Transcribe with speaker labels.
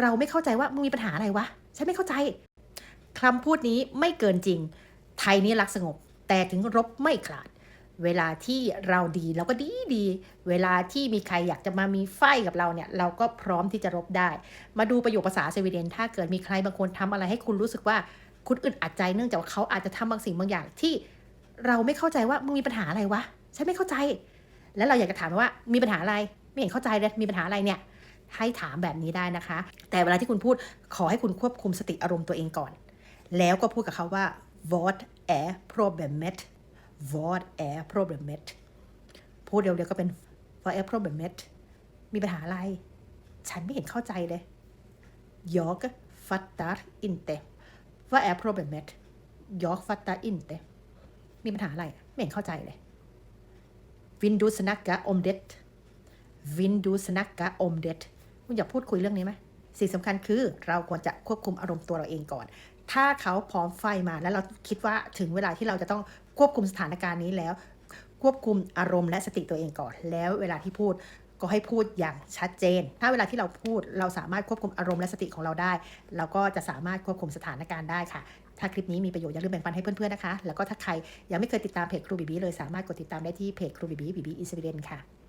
Speaker 1: เราไม่เข้าใจว่ามึงมีปัญหาอะไรวะฉันไม่เข้าใจคำพูดนี้ไม่เกินจริง ไทยนี่รักสงบ แต่ถึงรบไม่ขาด เวลาที่เราดีเราก็ดีดี เวลาที่มีใครอยากจะมามีไฟกับเราเนี่ย เราก็พร้อมที่จะรบได้ มาดูประโยคภาษาสวีเดน ถ้าเกิดมีใครบางคนทำอะไรให้คุณรู้สึกว่าคุณอึดอัดใจเนื่องจากว่าเขาอาจจะทำบางสิ่งบางอย่างที่เราไม่เข้าใจว่ามึงมีปัญหาอะไรวะฉันไม่เข้าใจ แล้วเราอยากจะถามว่ามีปัญหาอะไร ไม่เห็นเข้าใจเลยมีปัญหาอะไรเนี่ย ให้ถามแบบนี้ได้นะคะ แต่เวลาที่คุณพูดขอให้คุณควบคุมสติอารมณ์ตัวเองก่อน แล้วก็พูดกับเขาว่า what är problemet what är problemet พูดเร็วๆก็เป็น what är problemet มีปัญหาอะไร ฉันไม่เห็นเข้าใจเลย jag fattar inte vad är problemet jag fattar inte มีปัญหาอะไร ไม่เห็นเข้าใจเลย vill du snacka om det vill du snacka om det คุณอยากพูดคุยเรื่องนี้ไหมสิ่งสำคัญคือเราควรจะควบคุมอารมณ์ตัวเราเองก่อน ถ้าเขาพร้อมไฟมาแล้วเราคิดว่าถึงเวลาที่เราจะต้องควบคุมสถานการณ์นี้แล้ว ควบคุมอารมณ์และสติตัวเองก่อน แล้วเวลาที่พูดก็ให้พูดอย่างชัดเจน ถ้าเวลาที่เราพูดเราสามารถควบคุมอารมณ์และสติของเราได้ เราก็จะสามารถควบคุมสถานการณ์ได้ค่ะ ถ้าคลิปนี้มีประโยชน์อย่าลืมแบ่งปันให้เพื่อนๆนะคะ แล้วก็ถ้าใครยังไม่เคยติดตามเพจครูบีบีเลยสามารถกดติดตามได้ที่เพจครูบีบีบีบีอินสวีเดนค่ะ